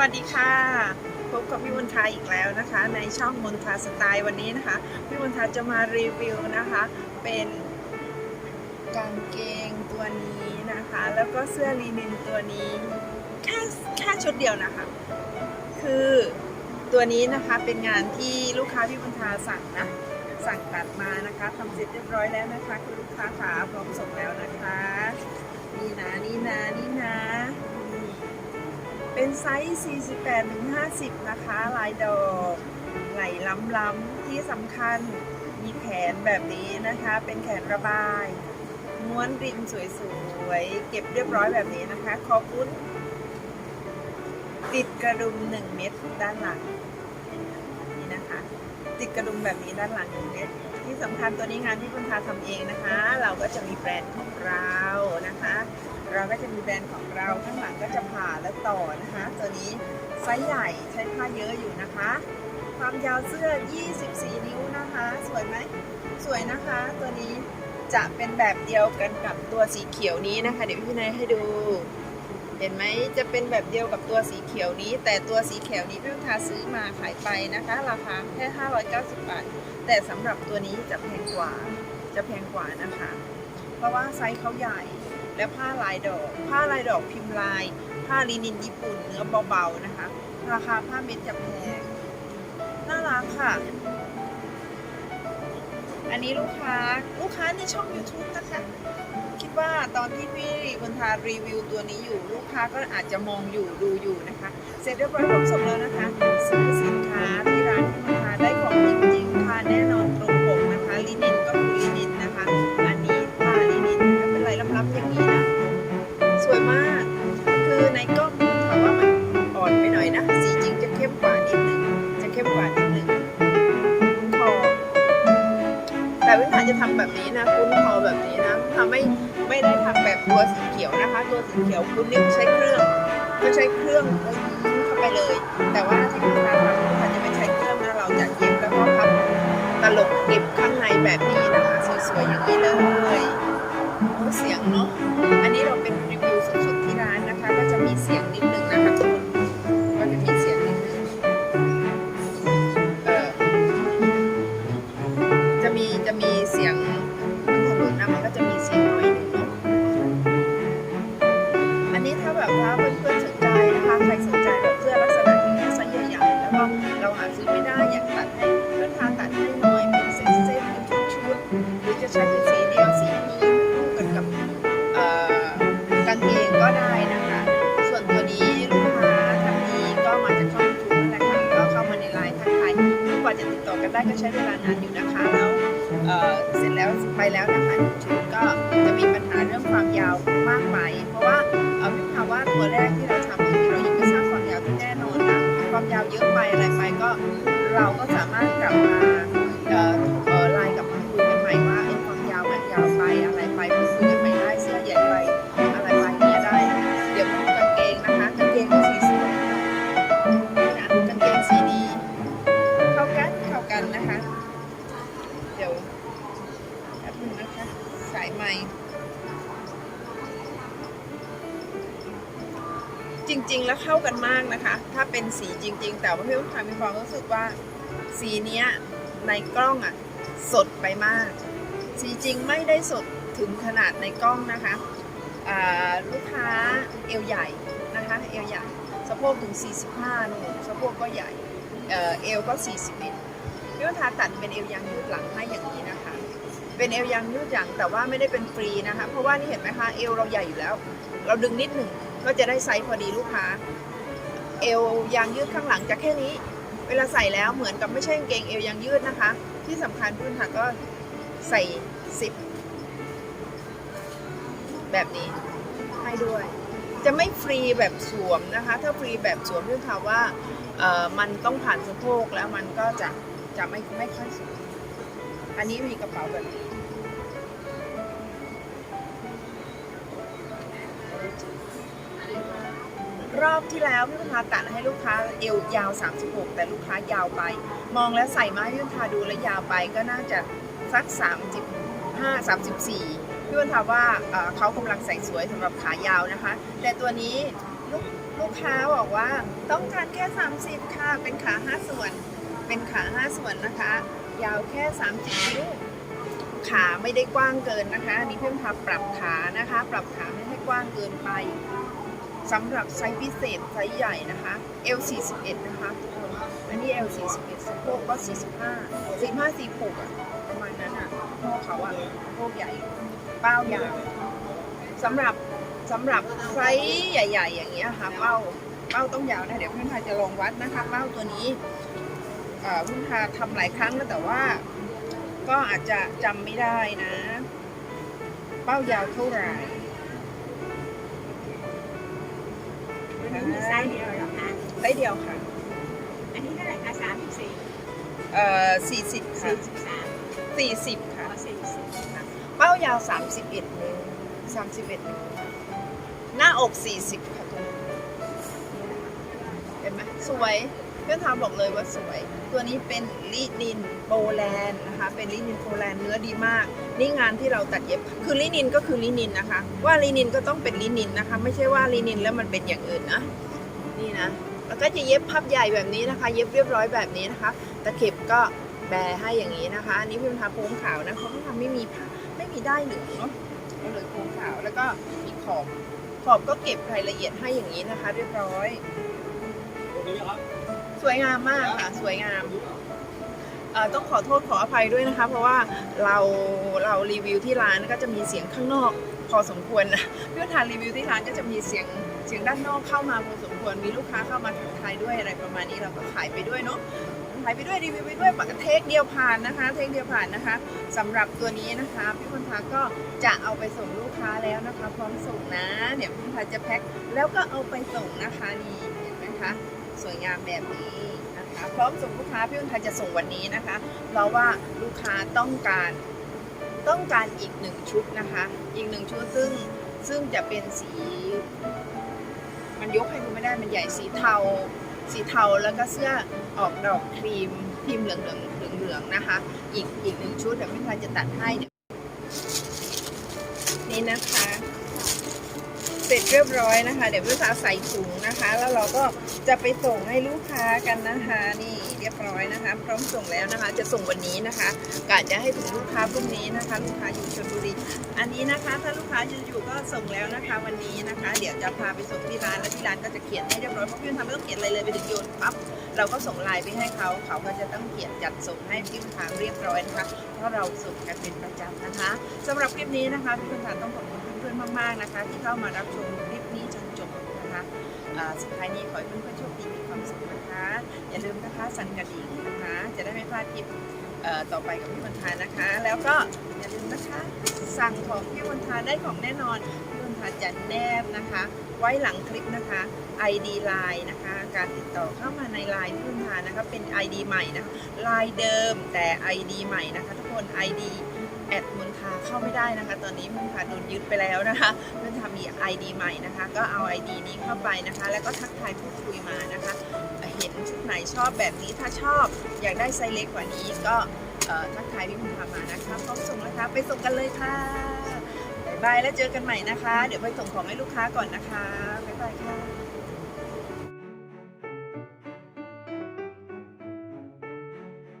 วัสดีค่ะ พบกับพี่มนทาอีกแล้วนะคะ ในช่องมนทาสไตล์วันนี้นะคะ พี่มนทาจะมารีวิวนะคะ เป็นกางเกงตัวนี้นะคะ แล้วก็เสื้อลีนินตัวนี้แค่แค่ชุดเดียวนะคะ คือตัวนี้นะคะเป็นงานที่ลูกค้าพี่มนทาสั่งนะสั่งตัดมานะคะทำเสร็จเรียบร้อยแล้วนะคะ คุณลูกค้าขาพร้อมส่งแล้วนะคะ เป็นไซส์ 48 ถึง 50 นะคะ ลายดอกไหลล้ำๆที่สำคัญมีแขนแบบนี้นะคะ เป็นแขนระบาย ม้วนริมสวยๆ เก็บเรียบร้อยแบบนี้นะคะขอบคุณติดกระดุม 1 เม็ดด้านหลังนี่นะคะ ติดกระดุมแบบนี้ด้านหลัง1เม็ดที่สำคัญตัวนี้งานที่คุณพาทำเองนะคะ เราก็จะมีแบรนด์ของเรานะคะ เราก็จะมีแบรนด์ของเราข้างหลังก็จะผ่าและต่อนะคะ ตัวนี้ไซส์ใหญ่ใช้ผ้าเยอะอยู่นะคะ ความยาวเสื้อ 24 นิ้วนะคะ สวยไหมสวยนะคะ ตัวนี้จะเป็นแบบเดียวกันกับตัวสีเขียวนี้นะคะ เดี๋ยวพี่นายให้ดู เห็นไหมจะเป็นแบบเดียวกับตัวสีเขียวนี้ แต่ตัวสีเขียวนี้พี่ลูกค้าซื้อมาขายไปนะคะ ราคาแค่ 590 บาท แต่สำหรับตัวนี้จะแพงกว่าจะแพงกว่านะคะ เพราะว่าไซส์เขาใหญ่ และผ้าลายดอก ผ้าลายดอกพิมพ์ลาย ผ้าลินินญี่ปุ่นเนื้อเบาๆนะคะ ราคาผ้าเม็ดจะแพงน่ารักค่ะ อันนี้ลูกค้าลูกค้าในช่อง YouTube นะคะ คิดว่าตอนที่พี่บนทารีวิวตัวนี้อยู่ ลูกค้าก็อาจจะมองอยู่ดูอยู่นะคะ เสร็จเรียบร้อยครบสมแล้วนะคะ แต่วิธาจะทำแบบนี้นะคุ้นคอแบบนี้นะทำไม่ไม่ได้ทำแบบตัวสีเขียวนะคะ ตัวสีเขียวคุณนิ้วใช้เครื่องก็ใช้เครื่องเข้าไปเลย แต่ว่าที่คุณทาทำคุณทาจะไม่ใช้เครื่องนะเราจะเย็บแล้วก็พับตลกเก็บข้างในแบบนี้นะคะสวยๆอย่างนี้เลยโอ้เสียงเนาะ ก็ได้นะคะ ส่วนตัวนี้ลูกค้าท่านนี้ก็มาจากช่องยูทูบนั่นแหละค่ะก็เข้ามาในไลน์ทักทายกว่าจะติดต่อกันได้ก็ใช้เวลานานอยู่นะคะแล้วเเสร็จแล้วไปแล้วนะคะชุดก็จะมีปัญหาเรื่องความยาวมากไปเพราะว่าเอ่อพี่พาว่าตัวแรกที่เราทำบางทีเรายังไม่ทราบความยาวที่แน่นอนนะความยาวเยอะไปอะไรไปก็เราก็สามารถกลับมา จริง ๆ แล้วเข้ากันมากนะคะ ถ้าเป็นสีจริง ๆ แต่ว่าพี่อุ้มทำมีความรู้สึกว่าสีเนี้ยในกล้องอะสดไปมาก สีจริงไม่ได้สดถึงขนาดในกล้องนะคะลูกค้าเอวใหญ่นะคะเอวใหญ่สะโพกถึง 45นู่นสะโพกก็ใหญ่เอ่อเอวก็ 41พี่วัฒนาตัดเป็นเอวยางยืดหลังให้อย่างนี้นะคะ เป็นเอวยางยืดหลังแต่ว่าไม่ได้เป็นฟรีนะคะ เพราะว่านี่เห็นไหมคะเอวเราใหญ่อยู่แล้ว เราดึงนิดหนึ่งก็จะได้ไซส์พอดีลูกค้า เอวยางยืดข้างหลังจะแค่นี้ เวลาใส่แล้วเหมือนกับไม่ใช่กางเกงเอวยางยืดนะคะ ที่สำคัญพี่วัฒนก็ใส่ซิปแบบนี้ให้ด้วย จะไม่ฟรีแบบสวมนะคะ ถ้าฟรีแบบสวมเรื่องข่าวว่าเอ่อมันต้องผ่านสะโพกแล้วมันก็จะจะไม่ไม่ค่อยสวยอันนี้มีกระเป๋าแบบนี้ รอบที่แล้วพี่พัฒนาตัดให้ลูกค้าเอวยาว 36 แต่ลูกค้ายาวไป มองแล้วใส่มาให้พี่พัฒนาดูแล้วยาวไปก็น่าจะสัก 35 34พี่วันถาว่าเขากำลังใส่สวยสำหรับขายาวนะคะ แต่ตัวนี้ลูกลูกค้าบอกว่าต้องการแค่ 30 ค่ะ เป็นขา 5 ส่วน เป็นขา 5 ส่วนนะคะ ยาวแค่ 30นิ้วขาไม่ได้กว้างเกินนะคะอันนี้เพิ่มทาปรับขานะคะ ปรับขาไม่ให้กว้างเกินไป สำหรับไซส์พิเศษไซส์ใหญ่นะคะ L 41 นะคะทุกคนอันนี้ L 41 สะโพกก็ 45 45 46อะประมาณนั้นอะพ่อเขาอะสะโพกใหญ่เป้ายาวสำหรับสำหรับไซส์ใหญ่ ๆ อย่างเงี้ยค่ะเป้าเป้าต้องยาวนะ เดี๋ยวพื่นพาจะลองวัดนะคะเป้าตัวนี้อ่อเพื่นพาทำหลายครั้งแล้วแต่ว่า ก็อาจจะจำไม่ได้นะ เป้ายาวเท่าไหร่ วันนี้มีไซส์เดียวเหรอคะไซส์เดียวค่ะ อันนี้เท่าไหร่คะสามสิบสี่เอ่อ40ค่ะสี่สิบสาม40ค่ะอ๋อสี่สิบเป้ายาว31นิ้ว31นิ้วหน้าอก40ค่ะตัวนี้เห็นไหมสวย เพื่อนทาบอกเลยว่าสวย ตัวนี้เป็นลินินโปแลนด์นะคะ เป็นลินินโปแลนด์เนื้อดีมาก นี่งานที่เราตัดเย็บ คือลินินก็คือลินินนะคะ ว่าลินินก็ต้องเป็นลินินนะคะ ไม่ใช่ว่าลินินแล้วมันเป็นอย่างอื่นนะ นี่นะ แล้วก็จะเย็บพับใหญ่แบบนี้นะคะ เย็บเรียบร้อยแบบนี้นะคะ ตะเข็บก็แบให้อย่างนี้นะคะ อันนี้พื่อนทาโค้งขาวนะเพราะเพื่อนทาไม่มีผ้าไม่มีได้ายเหลืองเนาะก็เลยโค้งขาว แล้วก็มีขอบ ขอบก็เก็บรายละเอียดให้อย่างนี้นะคะ เรียบร้อย สวยงามมากค่ะสวยงามเอ่อต้องขอโทษขออภัยด้วยนะคะ เพราะว่าเราเรารีวิวที่ร้านก็จะมีเสียงข้างนอกพอสมควรนะเพื่อทานรีวิวที่ร้านก็จะมีเสียงเสียงด้านนอกเข้ามาพอสมควรมีลูกค้าเข้ามาทักทายด้วยอะไรประมาณนี้เราก็ขายไปด้วยเนาะขายไปด้วยรีวิวไปด้วยปกเทคเดียวผ่านนะคะ เทคเดียวผ่านนะคะสำหรับตัวนี้นะคะพี่คนพาก็จะเอาไปส่งลูกค้าแล้วนะคะ พร้อมส่งนะเดี๋ยพี่คนพาจะแพ็คแล้วก็เอาไปส่งนะคะนี่เห็นไหมคะ สวยงามแบบนี้นะคะพร้อมส่งลูกค้าพี่อุ้นไทยจะส่งวันนี้นะคะ เพราะว่าลูกค้าต้องการต้องการอีกหนึ่งชุดนะคะ อีกหนึ่งชุดซึ่งซึ่งจะเป็นสี มันยกให้ดูไม่ได้มันใหญ่สีเทา สีเทาแล้วก็เสื้อออกดอกครีมครีมเหลืองเหลืองเหลืองเหลืองๆนะคะ อีกอีกหนึ่งชุดเดี๋ยวพี่พายจะตัดให้เดี๋ยวนี่นะคะ เสร็จเรียบร้อยนะคะ เดี๋ยวพี่สาวใส่ถุงนะคะ แล้วเราก็จะไปส่งให้ลูกค้ากันนะคะ นี่เรียบร้อยนะคะ พร้อมส่งแล้วนะคะ จะส่งวันนี้นะคะกะจะให้ถึงลูกค้าพรุ่งนี้นะคะ ลูกค้าอยู่ชลบุรีอันนี้นะคะถ้าลูกค้าจะอยู่ก็ส่งแล้วนะคะ วันนี้นะคะ เดี๋ยวจะพาไปส่งที่ร้านแล้วที่ร้านก็จะเขียนให้เรียบร้อยเพราะพี่ทำไม่ต้องเขียนอะไรเลยไปถึงโยนปั๊บเราก็ส่งลน์ไปให้เขาเขาก็จะต้องเขียนจัดส่งให้พี่ลูกค้าเรียบร้อยนะคะเพราะเราส่งกันเป็นประจำนะคะสำหรับคลิปนี้นะคะพี่คุณทานต้องขอบคุณ มากๆนะคะ ที่เข้ามารับชมคลิปนี้จนจบนะคะสุดท้ายนี้ขอให้เพื่อนๆโชคดีมีความสุขนะคะ อย่าลืมนะคะสั่นกระดิ่งนะคะ จะได้ไม่พลาดคลิปต่อไปกับพี่วันทานนะคะ แล้วก็อย่าลืมนะคะ สั่งของพี่วันทานได้ของแน่นอนพี่วันทานจะแนบนะคะ ไว้หลังคลิปนะคะ ID Line นะคะ การติดต่อเข้ามาใน Line พี่วันทานนะคะเป็น ID ใหม่นะคะ Line เดิมแต่ ID ใหม่นะคะ ทุกคน ID แอดมุนทาเข้าไม่ได้นะคะ ตอนนี้มุนทาโดนยึดไปแล้วนะคะมุนทามี ID ใหม่นะคะ ก็เอา ID นี้เข้าไปนะคะ แล้วก็ทักทายพูดคุยมานะคะ เห็นชุดไหนชอบแบบนี้ถ้าชอบอยากได้ไซส์เล็กกว่านี้ก็ทักทายพี่มุนทามานะคะพร้อมส่งนะคะ ไปส่งกันเลยค่ะบายบายแล้วเจอกันใหม่นะคะ เดี๋ยวไปส่งของให้ลูกค้าก่อนนะคะบ๊ายบายค่ะ